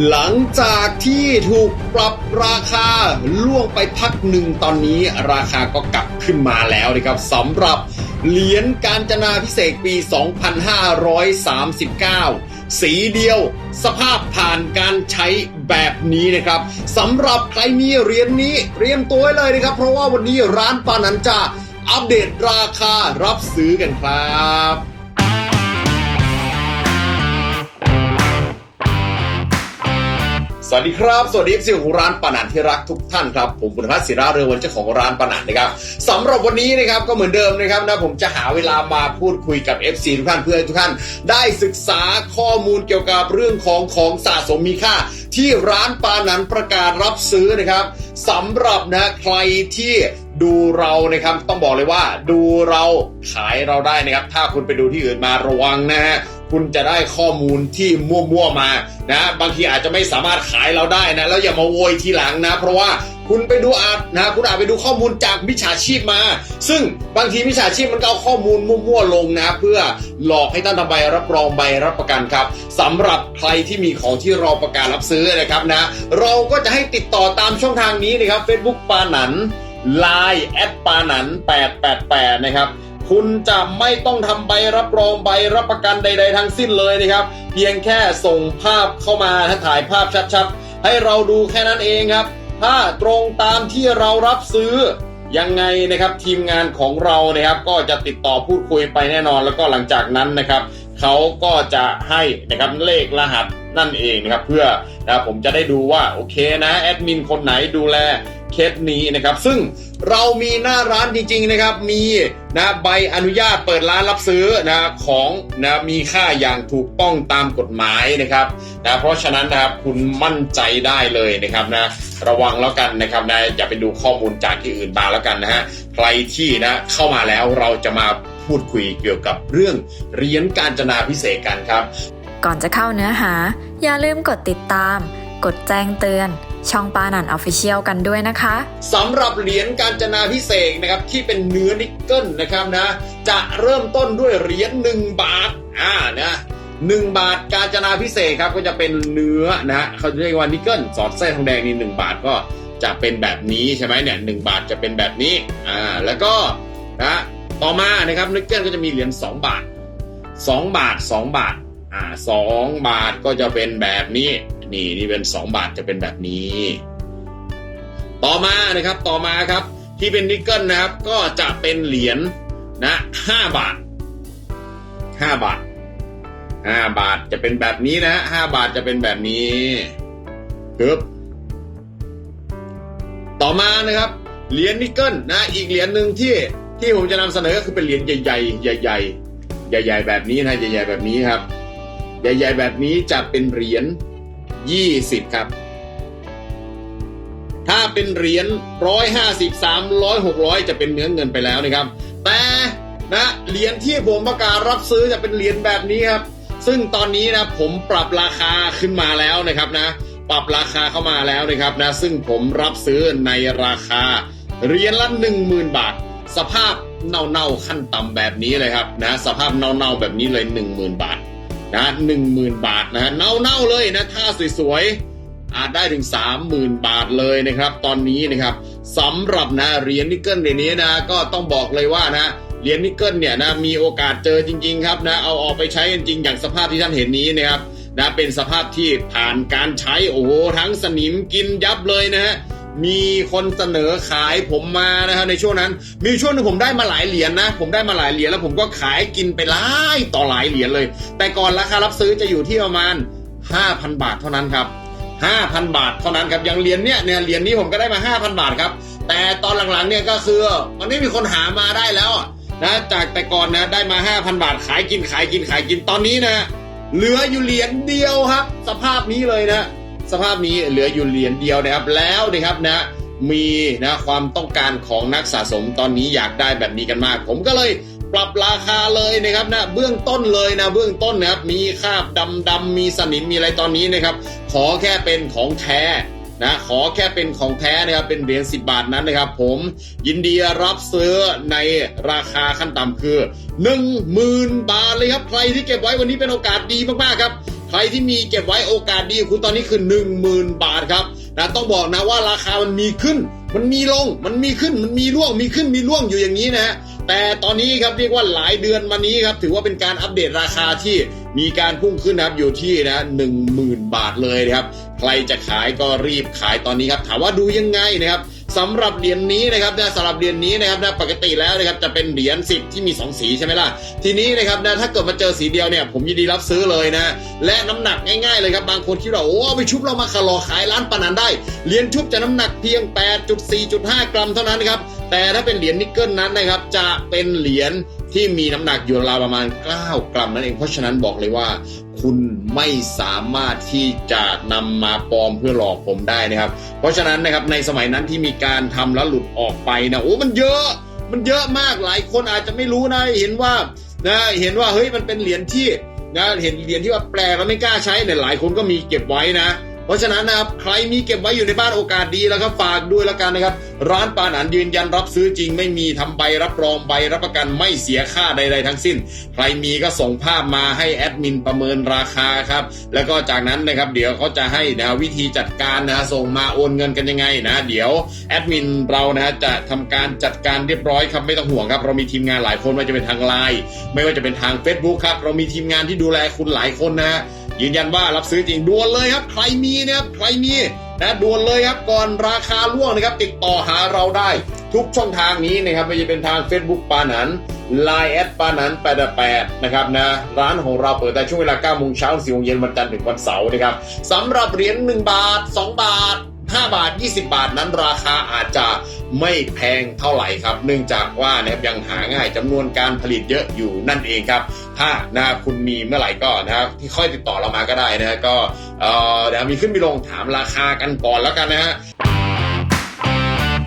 หลังจากที่ถูกปรับราคาล่วงไปพักหนึ่งตอนนี้ราคาก็กลับขึ้นมาแล้วนะครับสำหรับเหรียญการจนาพิเศษปี 2539 สีเดียวสภาพผ่านการใช้แบบนี้นะครับสำหรับใครมีเหรียญนี้เตรียมตัวเลยนะครับ เพราะว่าวันนี้ร้านปานันจะอัปเดตราคารับซื้อกันครับ วัสดีครับ สวัสดีเอของร้านปานันที่รักทุกท่านครับ ผมบุญพัฒน์ศิราเรืองวันเจ้าของร้านปานันนะครับสำหรับวันนี้นะครับก็เหมือนเดิมนะครับนะผมจะหาเวลามาพูดคุยกับ FC ทุกท่านเพื่อให้ทุกท่านได้ศึกษาข้อมูลเกี่ยวกับเรื่องของของสะสมมีค่า ที่ร้านปานันประกาศรับซื้อนะครับสำหรับนะใครที่ดูเรานะครับต้องบอกเลยว่าดูเราขายเราได้นะครับ ถ้าคุณไปดูที่อื่นมาระวังนะฮะ คุณจะได้ข้อมูลที่มั่วๆมานะบางทีอาจจะไม่สามารถขายเราได้นะแล้วอย่ามาโวยทีหลังนะ เพราะว่าคุณไปดูอาจนะคุณอาจไปดูข้อมูลจากมิจฉาชีพมา ซึ่งบางทีมิจฉาชีพมันก็เอาข้อมูลมั่วๆลงนะ เพื่อหลอกให้ท่านทำใบรับรองใบรับประกันครับสำหรับใครที่มีของที่รอประกาศรับซื้อนะครับนะ เราก็จะให้ติดต่อตามช่องทางนี้นะครับ Facebook ปาหนัน Line แอดปาหนัน888 นะครับ คุณจะไม่ต้องทำใบรับรองใบรับประกันใด ๆทั้งสิ้นเลยนะครับ เพียงแค่ส่งภาพเข้ามาถ่ายภาพชัดๆ ให้เราดูแค่นั้นเองครับ ถ้าตรงตามที่เรารับซื้อยังไงนะครับทีมงานของเรานะครับก็จะติดต่อพูดคุยไปแน่นอนแล้วก็หลังจากนั้นนะครับเขาก็จะให้นะครับเลขรหัสนั่นเองนะครับเพื่อนะผมจะได้ดูว่าโอเคนะแอดมินคนไหนดูแล เคสนี้นะครับ ซึ่งเรามีหน้าร้านจริง ๆนะครับ มีนะใบอนุญาตเปิดร้านรับซื้อนะของนะมีค่าอย่างถูกต้องตามกฎหมายนะครับนะเพราะฉะนั้นนะครับคุณมั่นใจได้เลยนะครับนะระวังแล้วกันนะครับนะอย่าไปดูข้อมูลจากที่อื่นมาแล้วกันนะฮะใครที่นะเข้ามาแล้วเราจะมาพูดคุยเกี่ยวกับเรื่องเรียญการจนาพิเศษกันครับ ก่อนจะเข้าเนื้อหา อย่าลืมกดติดตาม กดแจ้งเตือน ช่องปานันออฟฟิเชียลกันด้วยนะคะสำหรับเหรียญการจนาพิเศษนะครับที่เป็นเนื้อนิกเกิลนะครับนะจะเริ่มต้นด้วยเหรียญ1บาทอ่านะหนึ่งบาทการจนาพิเศษครับก็จะเป็นเนื้อนะฮะเขาเรียกว่านิกเกิลสอดไส้ทองแดงนี่หนึ่งบาทก็จะเป็นแบบนี้ใช่ไหมเนี่ยหนึ่งบาทจะเป็นแบบนี้อ่าแล้วก็นะต่อมานะครับนิกเกิลก็จะมีเหรียญ2บาท2บาท2บาทอ่าสองบาทก็จะเป็นแบบนี้ นี่นี่เป็น 2 บาทจะเป็นแบบนี้ ต่อมานะครับต่อมาครับ ที่เป็นนิกเกิลนะครับ ก็จะเป็นเหรียญนะห้าบาทห้าบาทห้าบาทจะเป็นแบบนี้นะห้าบาทจะเป็นแบบนี้ปึ๊บต่อมานะครับเหรียญนิกเกิลนะ อีกเหรียญหนึ่งที่ที่ผมจะนำเสนอก็คือเป็นเหรียญใหญ่ๆใหญ่ๆใหญ่ ๆ แบบนี้นะใหญ่ ๆ แบบนี้ครับ ใหญ่ ๆ แบบนี้จะเป็นเหรียญ ยี่สิบครับ ถ้าเป็นเหรียญร้อยห้าสิบสามร้อยหกร้อยจะเป็นเนื้อเงินไปแล้วนะครับ แต่นะเหรียญที่ผมประกาศรับซื้อจะเป็นเหรียญแบบนี้ครับ ซึ่งตอนนี้นะผมปรับราคาขึ้นมาแล้วนะครับนะ ปรับราคาเข้ามาแล้วนะครับนะ ซึ่งผมรับซื้อในราคาเหรียญละหนึ่งหมื่นบาท สภาพเน่าๆขั้นต่ำแบบนี้เลยครับนะ สภาพเน่าๆแบบนี้เลยหนึ่งหมื่นบาท นะหนึ่งหมื่นบาทนะฮะเน่าๆเลยนะถ้าสวยๆอาจได้ถึง 30,000 บาทเลยนะครับ ตอนนี้นะครับสำหรับนะเหรียญนิกเกิลเหรียญนี้นะก็ต้องบอกเลยว่านะเหรียญนิกเกิลเนี่ยนะมีโอกาสเจอจริง ๆ ครับนะเอาออกไปใช้กันจริงอย่างสภาพที่ท่านเห็นนี้นะครับนะเป็นสภาพที่ผ่านการใช้โอ้โหทั้งสนิมกินยับเลยนะฮะ มีคนเสนอขายผมมานะครับในช่วงนั้น มีช่วงหนึงผมได้มาหลายเหรียญนะ ผมได้มาหลายเหรียญแล้วผมก็ขายกินไปหลายต่อหลายเหรียญเลย แต่ก่อนราคารับซื้อจะอยู่ที่ประมาณ 5,000 บาทเท่านั้นครับ 5,000 บาทเท่านั้นครับอย่างเหรียญเนี้ยเนี่ยเหรียญนี้ผมก็ได้มา 5,000 บาทครับ แต่ตอนหลังๆเนี่ยก็คือมันไม่มีคนหามาได้แล้วนะจากแต่ก่อนนะได้มา 5,000 บาทขายกินขายกินขายกินตอนนี้นะเหลืออยู่เหรียญเดียวครับ สภาพนี้เลยนะ สภาพนี้เหลืออยู่เหรียญเดียวนะครับ แล้วนะครับนะมีนะความต้องการของนักสะสมตอนนี้อยากได้แบบนี้กันมาก ผมก็เลยปรับราคาเลยนะครับนะเบื้องต้นเลยนะเบื้องต้นนะครับมีคราบดำดำมีสนิมมีอะไรตอนนี้นะครับ ขอแค่เป็นของแท้นะขอแค่เป็นของแท้นะครับเป็นเหรียญ10 บาทนั้นนะครับ ผมยินดีรับซื้อในราคาขั้นต่ำคือ 10,000 บาทเลยครับ ใครที่เก็บไว้วันนี้เป็นโอกาสดีมากๆครับ ใครที่มีเก็บไว้โอกาสดีคุณตอนนี้คือ 10,000 บาทครับนะต้องบอกนะว่าราคามันมีขึ้น มันมีลง มันมีขึ้น มันมีร่วง มีขึ้น มีร่วงอยู่อย่างนี้นะฮะ แต่ตอนนี้ครับเรียกว่าหลายเดือนมานี้ครับ ถือว่าเป็นการอัปเดตราคาที่มีการพุ่งขึ้นนะครับอยู่ที่นะหนึ่งหมื่นบาทเลยนะครับ ใครจะขายก็รีบขายตอนนี้ครับ ถามว่าดูยังไงนะครับ สำหรับเหรียญนี้นะครับนะสำหรับเหรียญนี้นะครับนะปกติแล้วนะครับจะเป็นเหรียญสิบที่มีสองสีใช่ไหมล่ะ ทีนี้นะครับนะถ้าเกิดมาเจอสีเดียวเนี่ยผมยินดีรับซื้อเลยนะ และน้ำหนักง่ายๆเลยครับบางคนคิดว่าโอ้ไปชุบเรามาขลอขายร้านปานันได้เหรียญชุบจะน้ำหนักเพียง 8.4.5 กรัมเท่านั้นครับแต่ถ้าเป็นเหรียญนิกเกิลนั้นนะครับจะเป็นเหรียญที่มีน้ำหนักอยู่ราวประมาณ 9 กรัมนั่นเองเพราะฉะนั้นบอกเลยว่า คุณไม่สามารถที่จะนำมาปลอมเพื่อหลอกผมได้นะครับ เพราะฉะนั้นนะครับในสมัยนั้นที่มีการทำแล้วหลุดออกไปนะโอ้มันเยอะมันเยอะมากหลายคนอาจจะไม่รู้นะเห็นว่านะเห็นว่าเฮ้ยมันเป็นเหรียญที่นะเห็นเหรียญที่ว่าแปลกแล้วไม่กล้าใช้เนี่ยหลายคนก็มีเก็บไว้นะ เพราะฉะนั้นนะครับใครมีเก็บไว้อยู่ในบ้านโอกาสดีแล้วก็ฝากด้วยล้วกันนะครับ ร้านปาหนันยืนยันรับซื้อจริง ไม่มีทำใบรับรองใบรับประกันไม่เสียค่าใด ๆ ทั้งสิ้น ใครมีก็ส่งภาพมาให้แอดมินประเมินราคาครับแล้วก็จากนั้นนะครับเดี๋ยวเขาจะให้นะวิธีจัดการนะส่งมาโอนเงินกันยังไงนะเดี๋ยวแอดมินเรานะจะทำการจัดการเรียบร้อยครับไม่ต้องห่วงครับ เรามีทีมงานหลายคนไม่ว่าจะเป็นทางไลน์ไม่ว่าจะเป็นทาง Facebook ครับเรามีทีมงานที่ดูแลคุณหลายคนนะฮะ ยืนยันว่ารับซื้อจริงด่วนเลยครับ ใครมีนะครับใครมีนะด่วนเลยครับก่อนราคาล่วงนะครับ ติดต่อหาเราได้ ทุกช่องทางนี้นะครับไม่ว่าจะเป็นทาง Facebook ปานัน Line แอดปานัน88นะครับนะร้านของเราเปิดแต่ช่วงเวลา9โมงเช้าถึง4โมงเย็นวันจันทร์ถึงวันเสาร์นะครับสำหรับเหรียญ1บาท 2 บาท 5 บาท 20 บาทนั้นราคาอาจจะไม่แพงเท่าไหร่ครับ เนื่องจากว่านะครับยังหาง่ายจำนวนการผลิตเยอะอยู่นั่นเองครับ ถ้านะคุณมีเมื่อไหร่ก็นะครับที่ค่อยติดต่อเรามาก็ได้นะก็เออเดี๋ยวมีขึ้นมีลงถามราคากันก่อนแล้วกันนะฮะ